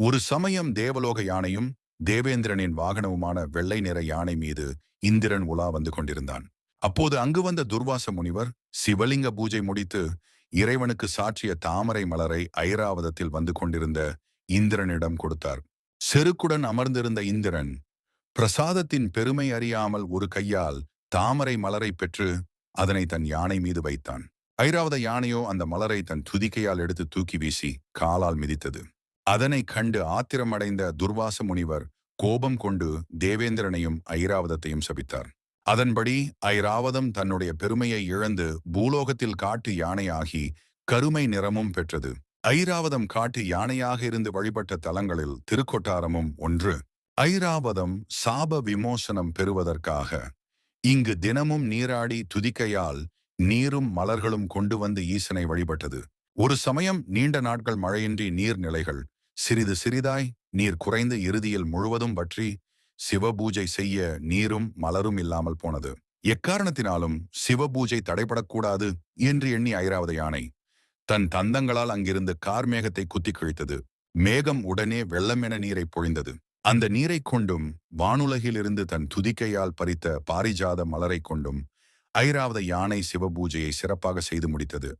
ஒரு சமயம் தேவலோக யானையும் தேவேந்திரனின் வாகனவுமான வெள்ளை நிற யானை மீது இந்திரன் உலா வந்து கொண்டிருந்தான். அப்போது அங்கு வந்த துர்வாச முனிவர் சிவலிங்க பூஜை முடித்து இறைவனுக்கு சாற்றிய தாமரை மலரை ஐராவதத்தில் வந்து கொண்டிருந்த இந்திரனிடம் கொடுத்தார். செருக்குடன் அமர்ந்திருந்த இந்திரன் பிரசாதத்தின் பெருமை அறியாமல் ஒரு கையால் தாமரை மலரை பெற்று அதனை தன் யானை மீது வைத்தான். ஐராவத யானையோ அந்த மலரை தன் துதிக்கையால் எடுத்து தூக்கி வீசி காலால் மிதித்தது. அதனை கண்டு ஆத்திரமடைந்த துர்வாச முனிவர் கோபம் கொண்டு தேவேந்திரனையும் ஐராவதத்தையும் சபித்தார். அதன்படி ஐராவதம் தன்னுடைய பெருமையை இழந்து பூலோகத்தில் காட்டு யானையாகி கருமை நிறமும் பெற்றது. ஐராவதம் காட்டு யானையாக இருந்து வழிபட்ட தலங்களில் திருக்கொட்டாரமும் ஒன்று. ஐராவதம் சாப விமோசனம் பெறுவதற்காக இங்கு தினமும் நீராடி துதிக்கையால் நீரும் மலர்களும் கொண்டு வந்து ஈசனை வழிபட்டது. ஒரு சமயம் நீண்ட நாட்கள் மழையின்றி நீர்நிலைகள் சிறிது சிறிதாய் நீர் குறைந்து இறுதியில் முழுவதும் பற்றி சிவபூஜை செய்ய நீரும் மலரும் இல்லாமல் போனது. எக்காரணத்தினாலும் சிவபூஜை தடைபடக்கூடாது என்று எண்ணி ஐராவத யானை தன் தந்தங்களால் அங்கிருந்து கார்மேகத்தை குத்தி கிழித்தது. மேகம் உடனே வெள்ளமென நீரை பொழிந்தது. அந்த நீரைக் கொண்டும் வானுலகிலிருந்து தன் துதிக்கையால் பறித்த பாரிஜாத மலரைக் கொண்டும் ஐராவத யானை சிவபூஜையை சிறப்பாக செய்து முடித்தது.